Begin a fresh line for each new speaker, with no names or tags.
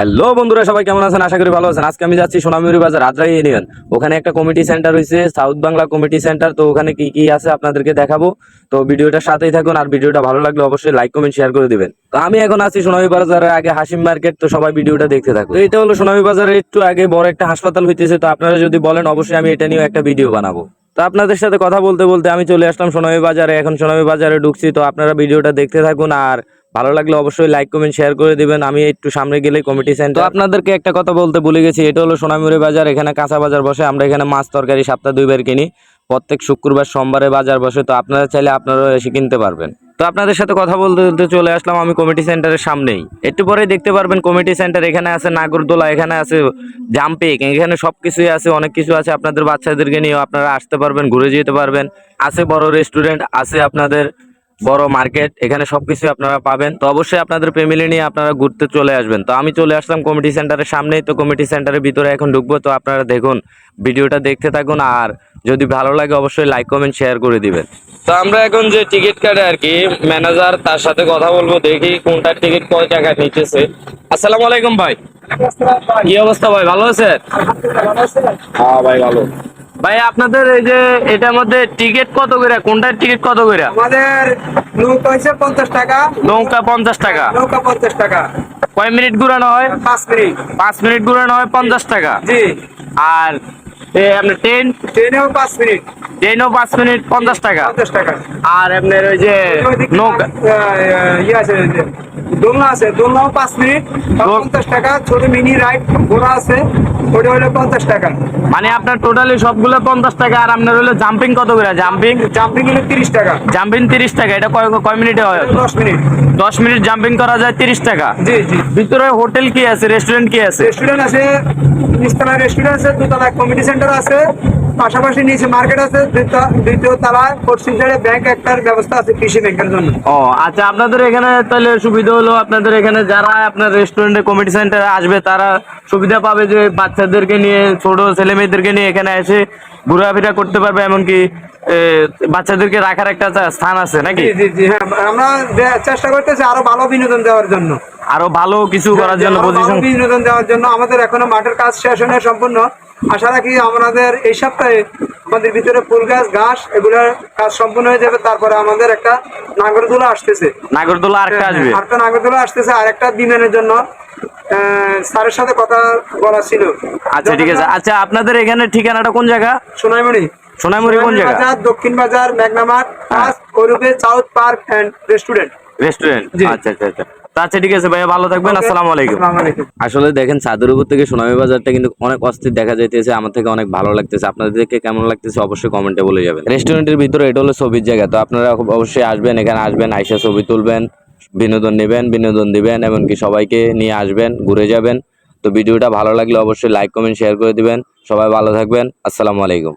Hello বন্ধুরা, সবাই কেমন আছেন? আশা করি ভালো আছেন। আজকে আমি যাচ্ছি সোনামুড়ি বাজার, আদ্রাই ইউনিয়ন। ওখানে একটা কমিটি সেন্টার হয়েছে সাউথ বাংলা কমিটি সেন্টার তো ওখানে কি কি আছে আপনাদেরকে দেখাবো। তো ভিডিওটার সাথেই থাকুন, আর ভিডিওটা ভালো লাগলে অবশ্যই লাইক কমেন্ট শেয়ার করে দিবেন। তো আমি এখন আছি সোনামী বাজারের আগে হাসিম মার্কেট তো সবাই ভিডিওটা দেখতে থাকুন। এটা হলো সোনামী বাজারের একটু আগে বড় একটা হাসপাতাল হইতেছে, তো আপনারা যদি বলেন অবশ্যই আমি এটা নিয়েও একটা ভিডিও বানাবো। তো আপনাদের সাথে কথা বলতে বলতে আমি চলে আসলাম সোনামী বাজারে। এখন সোনামী বাজারে ঢুকছি, তো আপনারা ভিডিওটা দেখতে থাকুন আর ভালো লাগলে অবশ্যই লাইক কমেন্ট শেয়ার করে দিবেন। আমি একটু সামনে গেলে কমিটি সেন্টার আপনাদেরকে একটা কথা বলতে ভুলে গেছি, এটা হলো সোনামুরি বাজার। এখানে কাঁচা বাজার বসে, আমরা এখানে মাছ তরকারি সপ্তাহ দুইবার কিনি। প্রত্যেক শুক্রবার, সোমবারে বাজার বসে, তো আপনারা চাইলে আপনারাও এসে কিনতে পারবেন। তো আপনাদের সাথে কথা বলতে বলতে চলে আসলাম আমি কমিটি সেন্টারের সামনেই। একটু পরে দেখতে পারবেন কমিটি সেন্টার এখানে আছে নাগরদোলা, এখানে আছে জাম্পিং এখানে সব কিছুই আছে, অনেক কিছু আছে আপনাদের বাচ্চাদেরকে নিয়েও আপনারা আসতে পারবেন, ঘুরে যেতে পারবেন। আছে বড় রেস্টুরেন্ট আছে আপনাদের বড় মার্কেট এখানে সবকিছু আপনারা পাবেন। তো অবশ্যই আপনাদের ফ্যামিলি নিয়ে আপনারা ঘুরতে চলে আসবেন। তো আমি চলে আসলাম কমিটি সেন্টারের সামনেই, তো কমিটি সেন্টারের ভিতরে এখন ঢুকবো, তো আপনারা দেখুন, ভিডিওটা দেখতে থাকুন, আর যদি ভালো লাগে অবশ্যই লাইক কমেন্ট শেয়ার করে দিবেন। তো আমরা এখন যে টিকিট কাটে আর কি ম্যানেজার তার সাথে কথা বলব দেখি কোনটার টিকিট কয় টাকা নিতেছে। আসসালামু আলাইকুম ভাই। কি অবস্থা ভাই ভালো আছেন? হ্যাঁ ভাই ভালো। ভাই আপনাদের এই যে এটার মধ্যে টিকিট কত করে? কোনটার টিকিট কত করে?
আমাদের নৌকা হয়েছে পঞ্চাশ টাকা।
নৌকা পঞ্চাশ টাকা।
নৌকা পঞ্চাশ টাকা।
কয় মিনিট ঘুরানো হয়?
পাঁচ মিনিট।
পাঁচ মিনিট ঘুরানো হয় পঞ্চাশ টাকা।
জি।
আর আপনার টেন
ট্রেনেও পাঁচ মিনিট
ট্রেনও পাঁচ মিনিট পঞ্চাশ টাকা।
পঞ্চাশ টাকা।
আর আপনার ওই যে নৌকা
ইয়ে আছে দোলনা আছে দোলনাও পাঁচ মিনিট পঞ্চাশ টাকা। ছোট মিনি রাইড ঘোড়া আছে ওটা হলো পঞ্চাশ টাকা।
মানে আপনার টোটালি সবগুলো পঞ্চাশ টাকা আর আপনার হলো জাম্পিং কত করে? জাম্পিং
জাম্পিং হলো তিরিশ টাকা।
জাম্পিং তিরিশ টাকা এটা কয় কয় মিনিটে হয়?
দশ মিনিট।
দশ মিনিট জাম্পিং করা যায় তিরিশ টাকা।
জি জি।
ভিতরে হোটেল কি আছে? রেস্টুরেন্ট কি আছে?
রেস্টুরেন্ট আছে নিচতলা রেস্টুরেন্ট আছে দুতলা কমিটি সেন্টার আছে পাশাপাশি নিচে মার্কেট আছে দ্বিতীয় তলায় পশ্চিম সাইডে ব্যাংক একটার ব্যবস্থা আছে কৃষি ব্যাংকের জন্য।
ও আচ্ছা আপনাদের এখানে তাহলে সুবিধা হলো আপনাদের এখানে যারা আপনার রেস্টুরেন্টে কমিটি সেন্টারে আসবে তারা সুবিধা পাবে যে বাচ্চাদেরকে নিয়ে ছোট ছেলে মেয়েদেরকে নিয়ে এখানে এসে ঘোরাফেরা করতে পারবে এমনকি বাচ্চাদেরকে রাখার একটা স্থান আছে নাকি?
জি জি জি হ্যাঁ আমরা চেষ্টা করতেছি আরও ভালো বিনোদন দেওয়ার জন্য।
আরও ভালো কিছু করার জন্য
বিনোদন দেওয়ার জন্য আমাদের এখনও মাঠের কাজ শেষ হয়নি সম্পূর্ণ। আশা রাখি আমাদের এই সপ্তাহে আমাদের ভিতরে ফুল গাছ ঘাস এগুলোর কাজ সম্পূর্ণ হয়ে যাবে তারপরে আমাদের একটা নাগরদোলা আসতেছে।
নাগরদোলা আরেকটা আসবে?
আরেকটা নাগরদোলা আসতেছে আর একটা বিমানের জন্য স্যারের সাথে কথা বলা ছিল।
আচ্ছা ঠিক আছে। আচ্ছা আপনাদের এখানে ঠিকানাটা কোন জায়গা?
সোনাইমণি
সোনাইমুড়ি কোন জায়গা?
দক্ষিণ বাজার মেঘনামার
হ্যাঁ।
ওরূপে south park and restaurant.
Restaurant. আচ্ছা আচ্ছা আচ্ছা। আচ্ছা ঠিক আছে ভাইয়া ভালো থাকবেন
আসসালামু আলাইকুম।
আসলে দেখেন চাঁদের উপর থেকে সোনামী বাজারটা কিন্তু অনেক অস্থির দেখা যাইতেছে আমার থেকে অনেক ভালো লাগতেছে। আপনাদেরকে কেমন লাগতেছে অবশ্যই কমেন্টে বলে যাবেন। রেস্টুরেন্টের ভিতরে এটা হলো ছবির জায়গা তো আপনারা অবশ্যই আসবেন এখানে আসবেন আইসা ছবি তুলবেন বিনোদন নেবেন বিনোদন দিবেন এমনকি সবাইকে নিয়ে আসবেন ঘুরে যাবেন। তো ভিডিওটা ভালো লাগলে অবশ্যই লাইক কমেন্ট শেয়ার করে দিবেন। সবাই ভালো থাকবেন আসসালামু আলাইকুম।